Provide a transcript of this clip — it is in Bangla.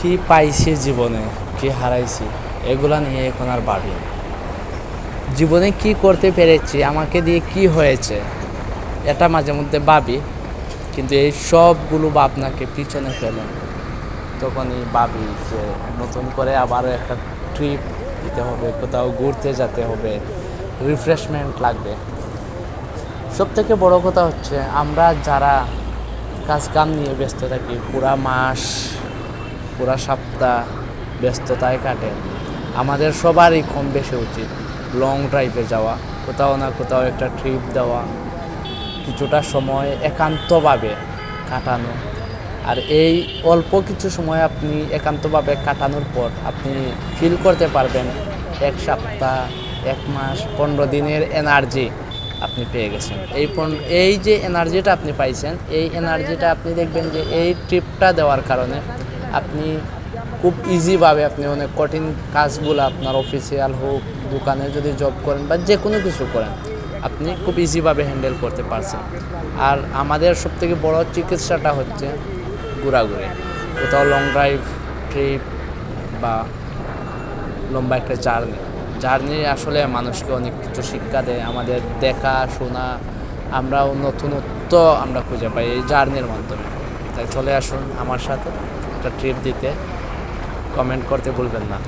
কি পাইছি জীবনে কি হারাইছি এগুলা নিয়ে এখন আর ভাবি জীবনে কি করতে পেরেছি আমাকে দিয়ে কি হয়েছে, এটা মাঝে মধ্যে ভাবি, কিন্তু এই সবগুলো ভাবনাকে পিছনে ফেলে। তখনই ভাবি যে নতুন করে আবারও একটা ট্রিপ দিতে হবে, কোথাও ঘুরতে যেতে হবে রিফ্রেশমেন্ট লাগবে। সব থেকে বড় কথা হচ্ছে, আমরা যারা কাজ কাম নিয়ে ব্যস্ত থাকি, পুরা মাস পুরা সপ্তাহ ব্যস্ততায় কাটে। আমাদের সবারই কম বেশি উচিত লং ড্রাইভে যাওয়া, কোথাও না কোথাও একটা ট্রিপ দেওয়া, কিছুটা সময় একান্তভাবে কাটানো। আর এই অল্প কিছু সময় আপনি একান্তভাবে কাটানোর পর আপনি ফিল করতে পারবেন এক সপ্তাহ, এক মাস, পনেরো দিনের এনার্জি আপনি পেয়ে গেছেন। এই এই যে এনার্জিটা আপনি পাইছেন, এই এনার্জিটা আপনি দেখবেন যে এই ট্রিপটা দেওয়ার কারণে আপনি খুব ইজিভাবে আপনি অনেক কঠিন কাজগুলো আপনার অফিসিয়াল হোক, দোকানে যদি জব করেন বা যে কোনো কিছু করেন, আপনি খুব ইজিভাবে হ্যান্ডেল করতে পারছেন। আর আমাদের সবথেকে বড় চিকিৎসাটা হচ্ছে ঘোরাঘুরি। কোথাও লং ড্রাইভ ট্রিপ বা লম্বা একটা জার্নি জার্নি আসলে মানুষকে অনেক কিছু শিক্ষা দেয়, আমাদের দেখা, শোনা, আমরাও নতুনত্ব আমরা খুঁজে পাই এই জার্নির মাধ্যমে। তাই চলে আসুন আমার সাথে। একটা ট্রিপ দিতে কমেন্ট করতে ভুলবেন না।